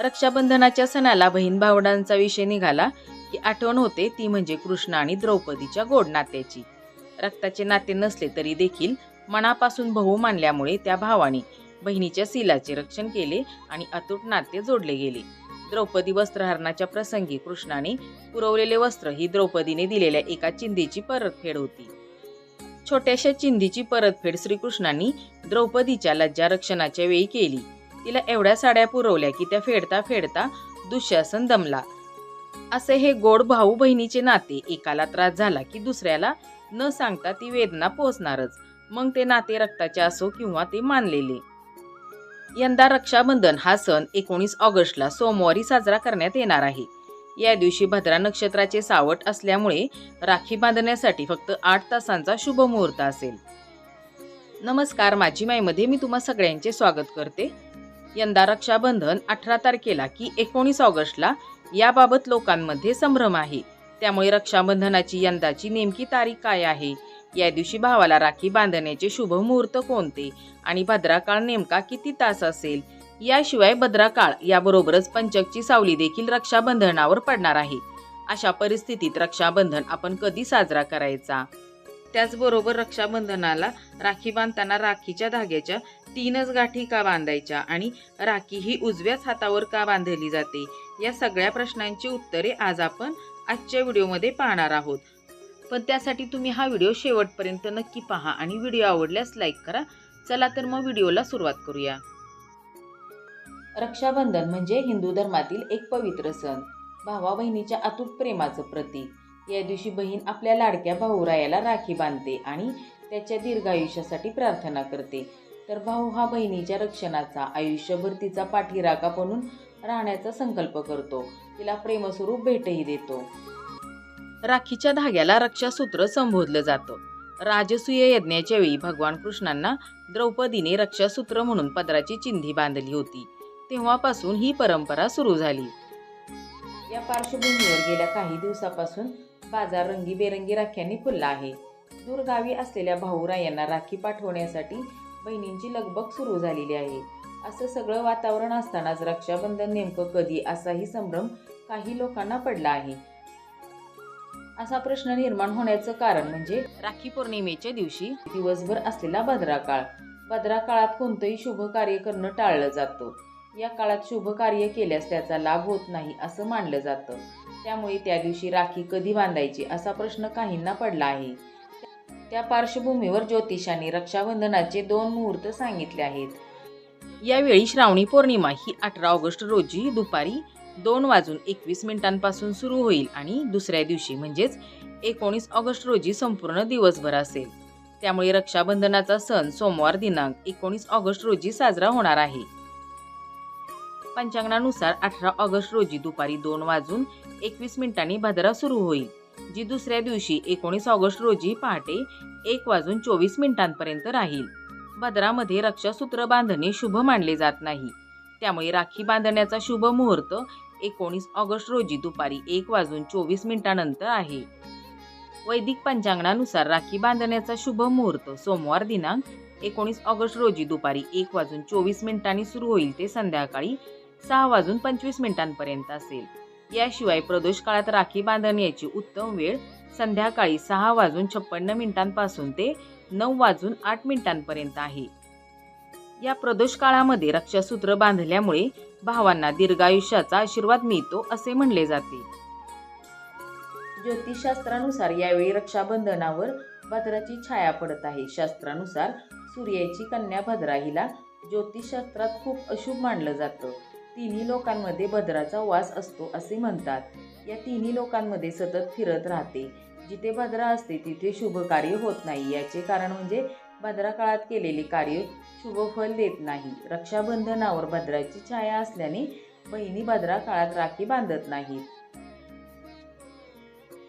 रक्षाबंधनाच्या सणाला बहीण भावंडांचा विषय निघाला की आठवण होते ती म्हणजे कृष्ण आणि द्रौपदीच्या गोड नात्याची. रक्ताचे नाते नसले तरी देखील मनापासून भाऊ मानल्यामुळे त्या भावाने बहिणीच्या सिलाचे रक्षण केले आणि अतूट नाते जोडले गेले. द्रौपदी वस्त्रहरणाच्या प्रसंगी कृष्णाने पुरवलेले वस्त्र ही द्रौपदीने दिलेल्या एका चिंधीची परतफेड होती. छोट्याशा चिंधीची परतफेड श्रीकृष्णांनी द्रौपदीच्या लज्जा रक्षणाच्या वेळी केली. तिला एवढ्या साड्या पुरवल्या की त्या फेडता फेडता दुःशासन दमला. असे हे गोड भाऊ बहिणीचे नाते एकाला त्रास झाला की दुसऱ्याला न सांगता ती वेदना पोचणारच मग ते नाते रक्ताचे असो किंवा ते मानलेले. यंदा रक्षाबंधन हा सण एकोणीस ऑगस्टला सोमवारी साजरा करण्यात येणार आहे. या दिवशी भद्रा नक्षत्राचे सावट असल्यामुळे राखी बांधण्यासाठी फक्त आठ तासांचा शुभ मुहूर्त असेल. नमस्कार माझी माईमध्ये मी तुम्हा सगळ्यांचे स्वागत करते. यंदा रक्षाबंधन अठरा तारखेला की एकोणीस ऑगस्टला याबाबत लोकांमध्ये संभ्रम आहे. त्यामुळे रक्षाबंधनाची यंदाची नेमकी तारीख काय आहे? या दिवशी भावाला राखी बांधण्याचे शुभ मुहूर्त कोणते? आणि भद्राकाळ नेमका किती तास असेल? याशिवाय भद्राकाळ याबरोबरच पंचकची सावली देखील रक्षाबंधनावर पडणार आहे. अशा परिस्थितीत रक्षाबंधन आपण कधी साजरा करायचा? त्याचबरोबर रक्षाबंधनाला राखी बांधताना राखीच्या धाग्याच्या तीनच गाठी का बांधायच्या आणि राखी ही उजव्याच हातावर का बांधली जाते? या सगळ्या प्रश्नांची उत्तरे आज आपण आजच्या व्हिडिओमध्ये पाहणार आहोत. पण त्यासाठी तुम्ही हा व्हिडिओ शेवटपर्यंत नक्की पहा आणि व्हिडिओ आवडल्यास लाईक करा. चला तर मग व्हिडिओला सुरुवात करूया. रक्षाबंधन म्हणजे हिंदू धर्मातील एक पवित्र सण. भावा बहिणीच्या अतूट प्रेमाचं प्रतीक. या दिवशी बहीण आपल्या लाडक्या भाऊरायाला राखी बांधते आणि त्याच्या दीर्घायुष्यासाठी प्रार्थना करते. तर भाऊ हा बहिणीच्या रक्षणाचा आयुष्यभर तिचा पाठीराखा बनून राहण्याचा संकल्प करतो. तिला प्रेमस्वरूप भेटही देतो. राखीच्या धाग्याला रक्षासूत्र संबोधलं जातं. राजसूय यज्ञाच्या वेळी भगवान कृष्णांना द्रौपदीने रक्षासूत्र म्हणून पदराची चिंधी बांधली होती. तेव्हापासून ही परंपरा सुरू झाली. या पार्श्वभूमीवर गेल्या काही दिवसापासून बाजार रंगीबेरंगी राख्यांनी फुलला आहे. दूरगावी असलेल्या भाऊरायांना राखी पाठवण्यासाठी बहिणींची लगबग सुरू झालेली आहे. असं सगळं वातावरण असतानाच रक्षाबंधन नेमकं कधी असाही संभ्रम काही लोकांना पडला आहे. असा प्रश्न निर्माण होण्याचं कारण म्हणजे राखी पौर्णिमेच्या दिवशी दिवसभर असलेला भद्रा काळ. भद्रा काळात कोणतंही शुभ कार्य करणं टाळलं जातं. या काळात शुभ कार्य केल्यास त्याचा लाभ होत नाही असं मानलं जातं. त्यामुळे त्या दिवशी राखी कधी बांधायची असा प्रश्न काहींना पडला आहे. त्या पार्श्वभूमीवर ज्योतिषाने रक्षाबंधनाचे दोन मुहूर्त सांगितले आहेत. यावेळी श्रावणी पौर्णिमा ही अठरा ऑगस्ट रोजी दुपारी दोन वाजून एकवीस मिनिटांपासून सुरू होईल आणि दुसऱ्या दिवशी म्हणजेच एकोणीस ऑगस्ट रोजी संपूर्ण दिवसभर असेल. त्यामुळे रक्षाबंधनाचा सण सोमवार दिनांक एकोणीस ऑगस्ट रोजी साजरा होणार आहे. पंचांगणानुसार अठरा ऑगस्ट रोजी दुपारी दोन वाजून एकवीस मिनिटांनी भद्रा सुरू होईल जी दुसऱ्या दिवशी एकोणीस ऑगस्ट रोजी पहाटे एक वाजून चोवीस मिनिटांपर्यंत राहील. भद्रामध्ये रक्षासूत्र बांधणे शुभ मानले जात नाही. त्यामुळे राखी बांधण्याचा शुभ मुहूर्त एकोणीस ऑगस्ट रोजी दुपारी एक वाजून चोवीस मिनिटानंतर आहे. वैदिक पंचांगणानुसार राखी बांधण्याचा शुभ मुहूर्त सोमवार दिनांक एकोणीस ऑगस्ट रोजी दुपारी एक वाजून चोवीस मिनिटांनी सुरू होईल ते संध्याकाळी सहा वाजून पंचवीस मिनिटांपर्यंत असेल. याशिवाय प्रदोष काळात राखी बांधण्याची उत्तम वेळ संध्याकाळी सहा वाजून छप्पन्न मिनिटांपासून ते नऊ वाजून आठ मिनिटांपर्यंत आहे. या प्रदोष काळामध्ये रक्षासूत्र बांधल्यामुळे भावांना दीर्घायुष्याचा आशीर्वाद मिळतो असे म्हणले जाते. ज्योतिषशास्त्रानुसार यावेळी रक्षाबंधनावर भद्राची छाया पडत आहे. शास्त्रानुसार सूर्याची कन्या भद्रा हिला ज्योतिषशास्त्रात खूप अशुभ मानलं जातं. तिन्ही लोकांमध्ये भद्राचा वास असतो असे म्हणतात. या तिन्ही लोकांमध्ये सतत फिरत राहते. जिथे भद्रा असते तिथे शुभ कार्य होत नाही. याचे कारण म्हणजे भद्रा काळात केलेले कार्य शुभ फल देत नाही. रक्षाबंधनावर भद्राची छाया असल्याने बहिणी भद्रा काळात राखी बांधत नाहीत.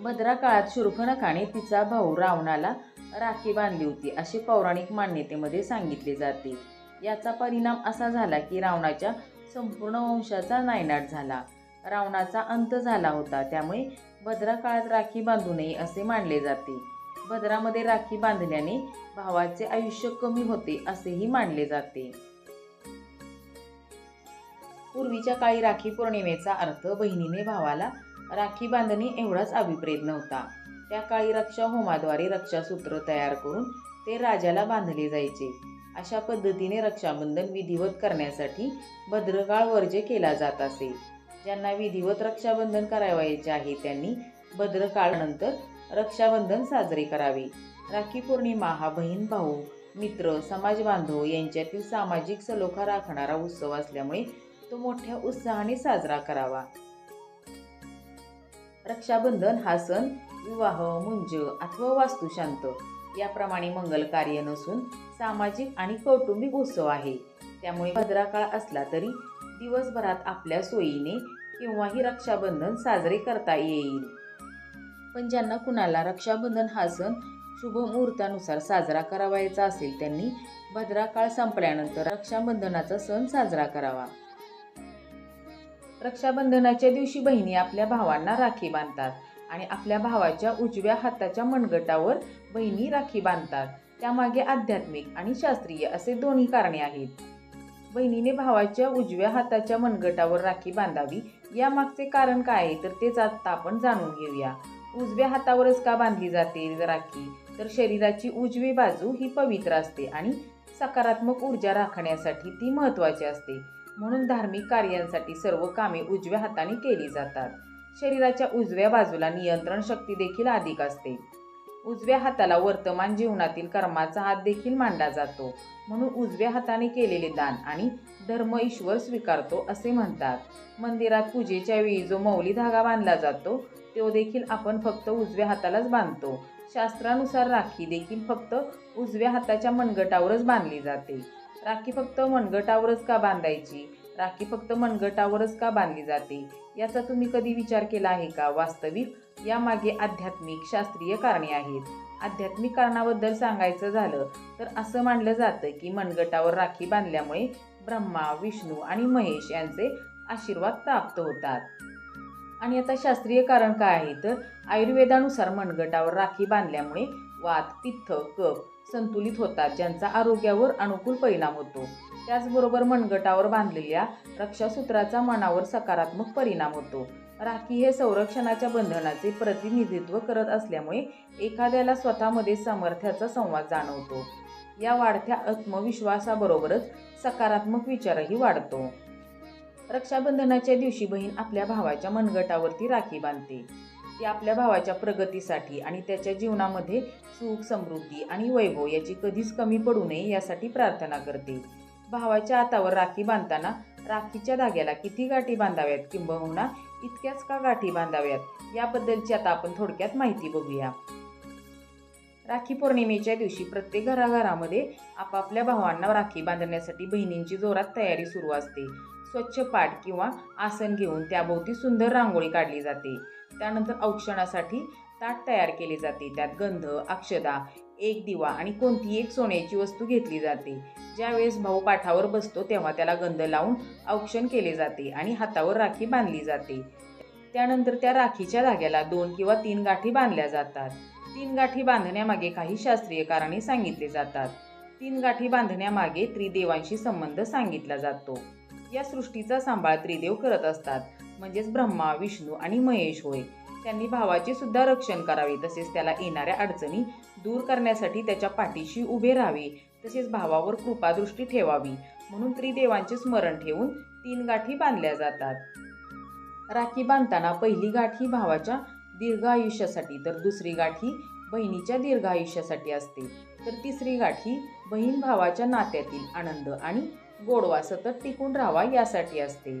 भद्रा काळात शूर्पणखाने तिचा भाऊ रावणाला राखी बांधली होती असे पौराणिक मान्यतेमध्ये सांगितले जाते. याचा परिणाम असा झाला की रावणाच्या संपूर्ण वंशाचा नायनाट झाला. रावणाचा अंत झाला होता. त्यामुळे भद्रा काळात राखी बांधू नये असे मानले जाते. भद्रामध्ये राखी बांधल्याने भावाचे आयुष्य कमी होते असेही मानले जाते. पूर्वीच्या काळी राखी पौर्णिमेचा अर्थ बहिणीने भावाला राखी बांधणे एवढाच अभिप्रेत नव्हता. त्या काळी रक्षा होमाद्वारे रक्षासूत्र तयार करून ते राजाला बांधले जायचे. अशा पद्धतीने रक्षाबंधन विधिवत करण्यासाठी भद्रकाळ वर्ज्य केला जात असे. ज्यांना विधिवत रक्षाबंधन करावायचे आहे त्यांनी भद्रकाळनंतर रक्षाबंधन साजरे करावे. राखी पौर्णिमा हा बहीण भाऊ मित्र समाज बांधव यांच्यातील सामाजिक सलोखा राखणारा उत्सव असल्यामुळे तो मोठ्या उत्साहाने साजरा करावा. रक्षाबंधन हा सण विवाह मुंज अथवा वास्तुशांत याप्रमाणे मंगल कार्य नसून सामाजिक आणि कौटुंबिक उत्सव आहे. त्यामुळे भद्राकाळ असला तरी दिवसभरात आपल्या सोयीने केव्हाही रक्षाबंधन साजरे करता येईल. पण ज्यांना कुणाला रक्षाबंधन हा सण शुभ मुहूर्तानुसार साजरा करावायचा असेल त्यांनी भद्राकाळ संपल्यानंतर रक्षाबंधनाचा सण साजरा करावा. रक्षाबंधनाच्या दिवशी बहिणी आपल्या भावांना राखी बांधतात. आणि आपल्या भावाच्या उजव्या हाताच्या मनगटावर बहिणी राखी बांधतात. त्यामागे आध्यात्मिक आणि शास्त्रीय असे दोन्ही कारणे आहेत. बहिणीने भावाच्या उजव्या हाताच्या मनगटावर राखी बांधावी यामागचे कारण काय आहे तर तेच आत्ता आपण जाणून घेऊया. उजव्या हातावरच का बांधली जाते राखी? तर शरीराची उजवी बाजू ही पवित्र असते आणि सकारात्मक ऊर्जा राखण्यासाठी ती महत्त्वाची असते. म्हणून धार्मिक कार्यांसाठी सर्व कामे उजव्या हाताने केली जातात. शरीराच्या उजव्या बाजूला नियंत्रण शक्ती देखील अधिक असते. उजव्या हाताला वर्तमान जीवनातील कर्माचा हात देखील मांडला जातो. म्हणून उजव्या हाताने केलेले दान आणि धर्म ईश्वर स्वीकारतो असे म्हणतात. मंदिरात पूजेच्या वेळी जो मौली धागा बांधला जातो तो देखील आपण फक्त उजव्या हातालाच बांधतो. शास्त्रानुसार राखी देखील फक्त उजव्या हाताच्या मनगटावरच बांधली जाते. राखी फक्त मनगटावरच का बांधायची? राखी फक्त मनगटावरच का बांधली जाते? याचा तुम्ही कधी विचार केला आहे का? वास्तविक यामागे आध्यात्मिक शास्त्रीय कारणे आहेत. आध्यात्मिक कारणाबद्दल सांगायचं झालं तर असं मानलं जातं की मनगटावर राखी बांधल्यामुळे ब्रह्मा विष्णू आणि महेश यांचे आशीर्वाद प्राप्त होतात. आणि आता शास्त्रीय कारण काय आहे? तर आयुर्वेदानुसार मनगटावर राखी बांधल्यामुळे वात पित्त कप संतुलित होतात ज्यांचा आरोग्यावर अनुकूल परिणाम होतो. त्याचबरोबर मनगटावर बांधलेल्या रक्षासूत्राचा मनावर सकारात्मक परिणाम होतो. राखी हे संरक्षणाच्या बंधनाचे प्रतिनिधित्व करत असल्यामुळे एखाद्याला स्वतःमध्ये सामर्थ्याचा संवाद जाणवतो. या वाढत्या आत्मविश्वासाबरोबरच सकारात्मक विचारही वाढतो. रक्षाबंधनाच्या दिवशी बहीण आपल्या भावाच्या मनगटावरती राखी बांधते. ती आपल्या भावाच्या प्रगतीसाठी आणि त्याच्या जीवनामध्ये सुख समृद्धी आणि वैभव याची कधीच कमी पडू नये यासाठी प्रार्थना करते. भावाच्या हातावर राखी बांधताना राखीच्या धाग्याला किती गाठी बांधाव्यात किंबहुना इतक्याच का गाठी बांधाव्यात? याबद्दलची आता आपण थोडक्यात माहिती बघूया. राखी पौर्णिमेच्या दिवशी प्रत्येक घराघरामध्ये आपापल्या भावांना राखी बांधण्यासाठी बहिणींची जोरात तयारी सुरू असते. स्वच्छ पाठ किंवा आसन घेऊन त्याभोवती सुंदर रांगोळी काढली जाते. त्यानंतर औक्षणासाठी ताट तयार केले जाते. त्यात गंध अक्षदा एक दिवा आणि कोणती एक सोन्याची वस्तू घेतली जाते. ज्यावेळेस भाऊ पाठावर बसतो तेव्हा त्याला गंध लावून औक्षण केले जाते आणि हातावर राखी बांधली जाते. त्यानंतर त्या राखीच्या धाग्याला दोन किंवा तीन गाठी बांधल्या जातात. तीन गाठी बांधण्यामागे काही शास्त्रीय कारणे सांगितले जातात. तीन गाठी बांधण्यामागे त्रिदेवांशी संबंध सांगितला जातो. या सृष्टीचा सांभाळ त्रिदेव करत असतात म्हणजेच ब्रह्मा विष्णू आणि महेश होय. त्यांनी भावाचे सुद्धा रक्षण करावे तसेच त्याला येणाऱ्या अडचणी दूर करण्यासाठी त्याच्या पाठीशी उभे राहावे तसेच भावावर कृपादृष्टी ठेवावी. म्हणून त्रिदेवांचे स्मरण ठेवून तीन गाठी बांधल्या जातात. राखी बांधताना पहिली गाठी भावाच्या दीर्घ आयुष्यासाठी तर दुसरी गाठी बहिणीच्या दीर्घ आयुष्यासाठी असते. तर तिसरी गाठी बहीण भावाच्या नात्यातील आनंद आणि गोडवा सतत टिकून राहावा यासाठी असते.